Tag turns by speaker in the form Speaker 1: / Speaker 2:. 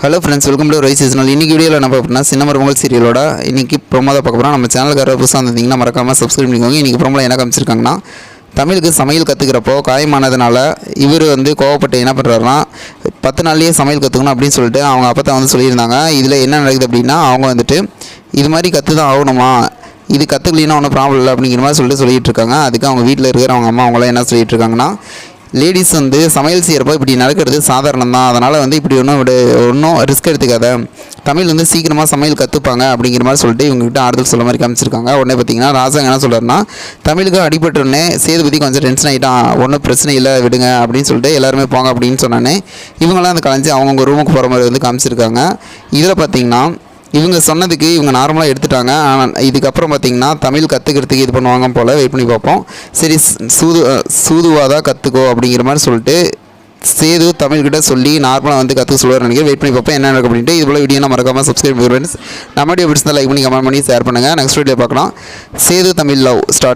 Speaker 1: Hello friends welcome to rice seasonal இன்றைக்கி வீடியோவில் என்ன பார்ப்போம்னா சின்ன பொங்கல் சீரியலோட இன்றைக்கி ப்ரோமோ தான் பார்க்க போகிறோம் நம்ம சேனலுக்கார புதுசாக இருந்தீங்கன்னா மறக்காமல் சப்ஸ்கிரைப் பண்ணிக்கோங்க. இன்றைக்கி ப்ரோமோவில் என்ன காமிச்சிருக்காங்கன்னா தமிழுக்கு சமையல் கற்றுக்கிறப்போ காயமானதுனால இவர் வந்து கோவப்பட்டு என்ன பண்ணுறாருன்னா பத்து நாள்லேயே சமையல் கற்றுக்கணும் அப்படின்னு சொல்லிட்டு அவங்க அப்போ தான் வந்து சொல்லியிருந்தாங்க. இதில் என்ன நடக்குது அப்படின்னா அவங்க வந்துட்டு இது மாதிரி கற்று தான் ஆகணுமா? இது கற்றுக்கலினா ஒன்றும் ப்ராப்ளம் இல்லை அப்படிங்கிற மாதிரி சொல்லிட்டு சொல்லிட்டு இருக்காங்க. அதுக்கு அவங்க வீட்டில் இருக்கிற அவங்க அம்மா அவங்களாம் என்ன சொல்லிட்டு இருக்காங்கன்னா லேடிஸ் வந்து சமையல் செய்கிறப்போ இப்படி நடக்கிறது சாதாரணம் தான் அதனால் வந்து இப்படி ஒன்றும் விட ஒன்றும் ரிஸ்க் எடுத்துக்காத. தமிழ் வந்து சீக்கிரமாக சமையல் கற்றுப்பாங்க அப்படிங்கிற மாதிரி சொல்லிட்டு இவங்ககிட்ட ஆறுதல் சொல்ல மாதிரி காமிச்சிருக்காங்க. உடனே பார்த்தீங்கன்னா ராஜாங்க என்ன சொல்கிறாருன்னா தமிழுக்கு அடிபட்டோடனே சேதுபதி கொஞ்சம் டென்ஷன் ஆகிட்டான் ஒன்றும் பிரச்சனை இல்லை விடுங்க அப்படின்னு சொல்லிட்டு எல்லாருமே போங்க அப்படின்னு சொன்னோன்னே இவங்களாம் அந்த கலைஞ்சி அவங்கவுங்க ரூமுக்கு போகிற மாதிரி வந்து காமிச்சிருக்காங்க. இதில் பார்த்தீங்கன்னா இவங்க சொன்னதுக்கு இவங்க நார்மலாக எடுத்துட்டாங்க. ஆனால் இதுக்கப்புறம் பார்த்தீங்கன்னா தமிழ் கற்றுக்கிறதுக்கு இது பண்ணுவாங்க போல் வெயிட் பண்ணி பார்ப்போம். சரி சூது சூதுவாதாக கற்றுக்கோ அப்படிங்கிற மாதிரி சொல்லிட்டு சேது தமிழ்கிட்ட சொல்லி நார்மலாக வந்து கற்றுக்க சொல்லுவார் நினைக்கிறேன். வெயிட் பண்ணி பார்ப்போம் என்ன நடக்கும் அப்படின்ட்டு இது போல் வீடியோ நம்ம மறக்காமல் சப்ஸ்கிரைப் பண்ணுங்க ஃப்ரெண்ட்ஸ் நம்ம வீடியோ பிடிச்சிருந்தா லைக் பண்ணி கமெண்ட் பண்ணி ஷேர் பண்ணுங்கள் நெக்ஸ்ட் வீடியோ பார்க்கலாம். Setu Tamil love start